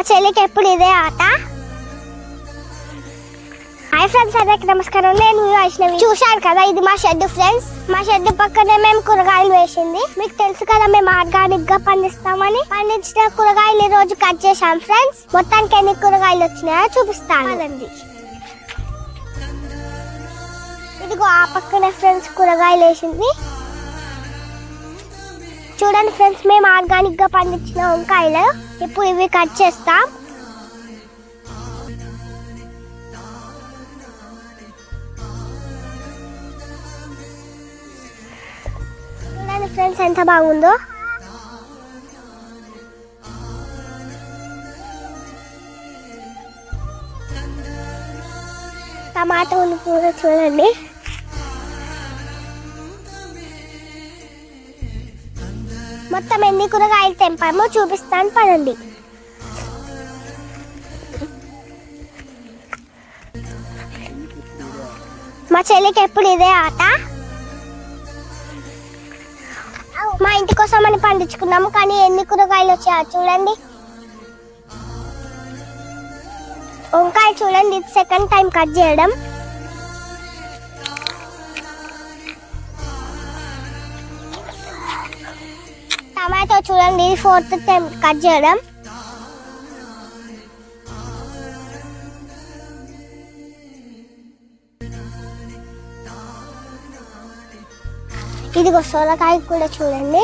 మా చెల్లికి ఎప్పుడు ఇదే ఆట? హాయ్ ఫ్రెండ్స్ అందరికి నమస్కారం. నేను వైష్ణవి. చూశారు కదా ఇది మా షెడ్ ఫ్రెండ్స్ మా షెడ్ పక్కనే మేము కూరగాయలు వేసింది. మీకు తెలుసు కదా మేము ఆర్గానిక్గా పండిస్తామని. పండించిన కూరగాయలు ఈ రోజు కట్ చేశాం ఫ్రెండ్స్ మొత్తానికి ఎన్ని కూరగాయలు వచ్చినాయో చూపిస్తాను. ఇదిగో ఆ పక్కనే ఫ్రెండ్స్ కూరగాయలు వేసింది. చూడండి ఫ్రెండ్స్ మేము ఆర్గానిక్గా పండించిన వంకాయలు. ఇప్పుడు ఇవి కట్ చేస్తాం. చూడండి ఫ్రెండ్స్ ఎంత బాగుందో. టమాటోలు కూడా చూడండి. మొత్తం ఎన్ని కూరగాయలు తెంపామో చూపిస్తాను పదండి. మా చెల్లికి ఎప్పుడు ఇదే ఆట? మా ఇంటి కోసం అని పండించుకున్నాము కానీ ఎన్ని కూరగాయలు వచ్చాయో చూడండి. వంకాయ చూడండి ఇది సెకండ్ టైం కట్ చేయడం. టమాటో చూడండి ఇది ఫోర్త్ టైం కట్ చేయడం. ఇదిగో సొరకాయ కూడా చూడండి.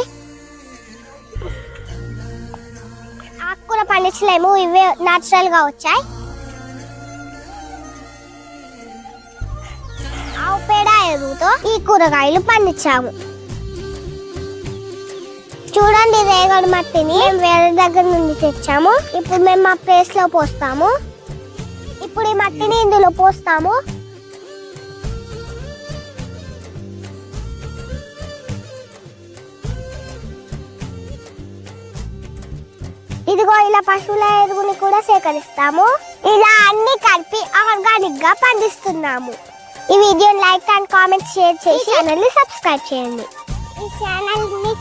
ఆకుకూర పండించలేము ఇవే న్యాచురల్గా వచ్చాయి. ఆవు పేడ ఎరువుతో ఈ కూరగాయలు పండించాము. చూడండి రేగడి మట్టిని. మేము వేరే దగ్గర నుండి తెచ్చాము. ఇప్పుడు మేము మా ప్లేస్లో పోస్తాము. ఇప్పుడు ఈ మట్టిని ఇందులో పోస్తాము. ఇదిగో ఇలా పశువుల ఎరువుని కూడా సేకరిస్తాము. ఇలా అన్ని కలిపి ఆర్గానిక్గా పండిస్తున్నాము. ఈ వీడియోని లైక్ అండ్ కామెంట్ షేర్ చేసి ఛానల్ని సబ్స్క్రైబ్ చేయండి. ఈ ఛానల్ని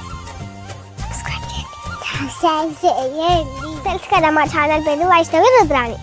సబ్స్క్రైబ్ చేయండి తెలుసు కదా మా ఛానల్ పేరు వైష్ణవి రుద్రాణి